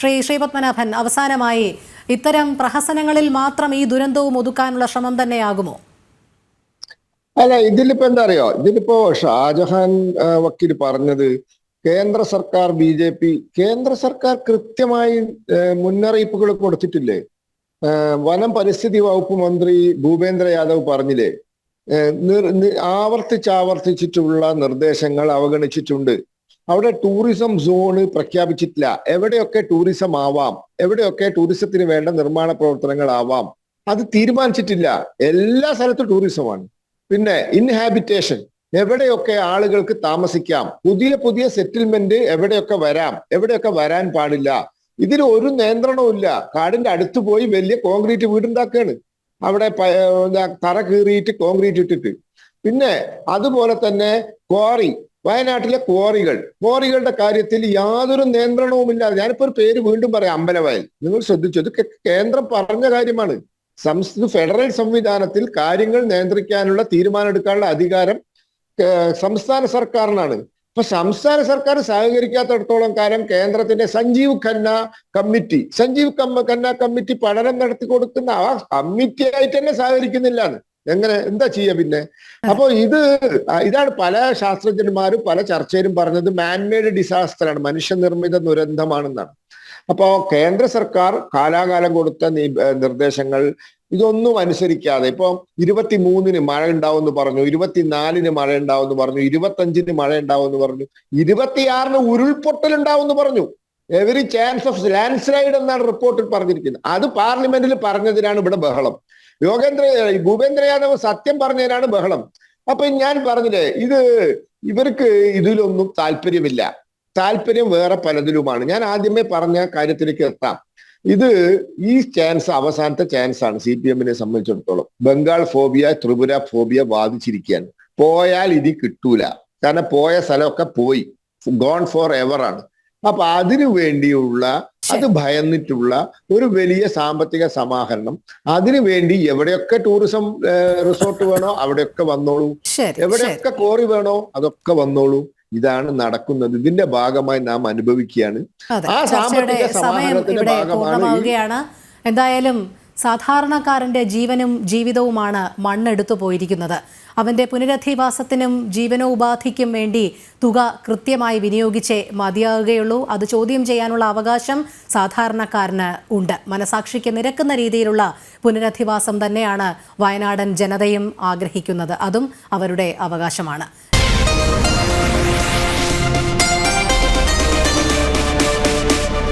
ശ്രീ ശ്രീപത്മനാഭൻ അവസാനമായി ഇത്തരം പ്രഹസനങ്ങളിൽ മാത്രം ഈ ദുരന്തവും ഒതുക്കാനുള്ള ശ്രമം തന്നെയാകുമോ? അല്ല ഇതിലിപ്പോ എന്താ അറിയോ ഇതിലിപ്പോ ഷാജഹാൻ വക്കീൽ പറഞ്ഞത് കേന്ദ്ര സർക്കാർ ബി ജെ പി കേന്ദ്ര സർക്കാർ കൃത്യമായി മുന്നറിയിപ്പുകൾ കൊടുത്തിട്ടില്ലേ? വനം പരിസ്ഥിതി വകുപ്പ് മന്ത്രി ഭൂപേന്ദ്ര യാദവ് പറഞ്ഞില്ലേ? ആവർത്തിച്ചാവർത്തിച്ചിട്ടുള്ള നിർദ്ദേശങ്ങൾ അവഗണിച്ചിട്ടുണ്ട്. അവിടെ ടൂറിസം സോണ് പ്രഖ്യാപിച്ചിട്ടില്ല. എവിടെയൊക്കെ ടൂറിസം ആവാം എവിടെയൊക്കെ ടൂറിസത്തിന് വേണ്ട നിർമ്മാണ പ്രവർത്തനങ്ങൾ ആവാം അത് തീരുമാനിച്ചിട്ടില്ല. എല്ലാ സ്ഥലത്തും ടൂറിസമാണ് പിന്നെ ഇൻഹാബിറ്റേഷൻ എവിടെയൊക്കെ ആളുകൾക്ക് താമസിക്കാം പുതിയ പുതിയ സെറ്റിൽമെന്റ് എവിടെയൊക്കെ വരാം എവിടെയൊക്കെ വരാൻ പാടില്ല. ഇതിന് ഒരു നിയന്ത്രണവും ഇല്ല. കാടിന്റെ അടുത്ത് പോയി വലിയ കോൺക്രീറ്റ് വീടുണ്ടാക്കുകയാണ് അവിടെ തറ കീറിയിട്ട് കോൺക്രീറ്റ് ഇട്ടിട്ട്. പിന്നെ അതുപോലെ തന്നെ ക്വാറി വയനാട്ടിലെ ക്വാറികൾ ക്വാറികളുടെ കാര്യത്തിൽ യാതൊരു നിയന്ത്രണവും ഇല്ലാതെ ഞാനിപ്പോ ഒരു പേര് വീണ്ടും പറയാം അമ്പലവയൽ. നിങ്ങൾ ശ്രദ്ധിച്ചു ഇത് കേന്ദ്രം പറഞ്ഞ കാര്യമാണ്. സംസ്ഥ ഫെഡറൽ സംവിധാനത്തിൽ കാര്യങ്ങൾ നിയന്ത്രിക്കാനുള്ള തീരുമാനമെടുക്കാനുള്ള അധികാരം സംസ്ഥാന സർക്കാരിനാണ്. ഇപ്പൊ സംസ്ഥാന സർക്കാർ സഹകരിക്കാത്തടത്തോളം കാലം കേന്ദ്രത്തിന്റെ സഞ്ജീവ് ഖന്ന കമ്മിറ്റി സഞ്ജീവ് കമ്മ ഖന്ന കമ്മിറ്റി പഠനം നടത്തി കൊടുക്കുന്ന ആ കമ്മിറ്റി ആയിട്ട് തന്നെ സഹകരിക്കുന്നില്ലാന്ന് എങ്ങനെ? എന്താ ചെയ്യ പിന്നെ? അപ്പൊ ഇത് ഇതാണ് പല ശാസ്ത്രജ്ഞന്മാരും പല ചർച്ചയിലും പറഞ്ഞത് മാൻമേഡ് ഡിസാസ്റ്റർ ആണ് മനുഷ്യനിർമ്മിത ദുരന്തമാണെന്നാണ്. അപ്പോ കേന്ദ്ര സർക്കാർ കാലാകാലം കൊടുത്ത നിർദ്ദേശങ്ങൾ ഇതൊന്നും അനുസരിക്കാതെ ഇപ്പൊ ഇരുപത്തി മൂന്നിന് മഴ ഉണ്ടാവും എന്ന് പറഞ്ഞു ഇരുപത്തിനാലിന് മഴ ഉണ്ടാവും എന്ന് പറഞ്ഞു ഇരുപത്തഞ്ചിന് മഴ ഉണ്ടാവും എന്ന് പറഞ്ഞു ഇരുപത്തിയാറിന് ഉരുൾപൊട്ടൽ ഉണ്ടാവും എന്ന് പറഞ്ഞു. Every chance of landslide എന്നാണ് റിപ്പോർട്ടിൽ പറഞ്ഞിരിക്കുന്നത്. അത് പാർലമെന്റിൽ പറഞ്ഞതിനാണ് ഇവിടെ ബഹളം. യോഗേന്ദ്ര ഭൂപേന്ദ്ര യാദവ് സത്യം പറഞ്ഞതിനാണ് ബഹളം. അപ്പൊ ഞാൻ പറഞ്ഞില്ലേ ഇത് ഇവർക്ക് ഇതിലൊന്നും താല്പര്യമില്ല. താല്പര്യം വേറെ പലതിലുമാണ്. ഞാൻ ആദ്യമേ പറഞ്ഞ കാര്യത്തിലേക്ക് എത്താം. ഇത് ഈ ചാൻസ് അവസാനത്തെ ചാൻസ് ആണ് സി പി എമ്മിനെ സംബന്ധിച്ചിടത്തോളം. ബംഗാൾ ഫോബിയ ത്രിപുര ഫോബിയ ബാധിച്ചിരിക്കുകയാണ്. പോയാൽ ഇത് കിട്ടൂല. കാരണം പോയ സ്ഥലമൊക്കെ പോയി. ഗോൺ ഫോർ എവർ ആണ്. അപ്പൊ അതിനു വേണ്ടിയുള്ള അത് ഭയന്നിട്ടുള്ള ഒരു വലിയ സാമ്പത്തിക സമാഹരണം. അതിനു വേണ്ടി എവിടെയൊക്കെ ടൂറിസം റിസോർട്ട് വേണോ അവിടെയൊക്കെ വന്നോളൂ. എവിടെയൊക്കെ കോറി വേണോ അതൊക്കെ വന്നോളൂ. ഇതാണ് നടക്കുന്നത്. ഇതിന്റെ ഭാഗമായി നാം അനുഭവിക്കുകയാണ്. ആ സാമ്പത്തിക സമാഹരണത്തിന്റെ ഭാഗമാണ് എന്തായാലും സാധാരണക്കാരന്റെ ജീവനും ജീവിതവുമാണ് മണ്ണെടുത്തു പോയിരിക്കുന്നത്. അവന്റെ പുനരധിവാസത്തിനും ജീവനോപാധിക്കും വേണ്ടി തുക കൃത്യമായി വിനിയോഗിച്ചേ മതിയാകുകയുള്ളൂ. അത് ചോദ്യം ചെയ്യാനുള്ള അവകാശം സാധാരണക്കാരന് ഉണ്ട്. മനസാക്ഷിക്ക് നിരക്കുന്ന രീതിയിലുള്ള പുനരധിവാസം തന്നെയാണ് വയനാടൻ ജനതയും ആഗ്രഹിക്കുന്നത്. അതും അവരുടെ അവകാശമാണ്.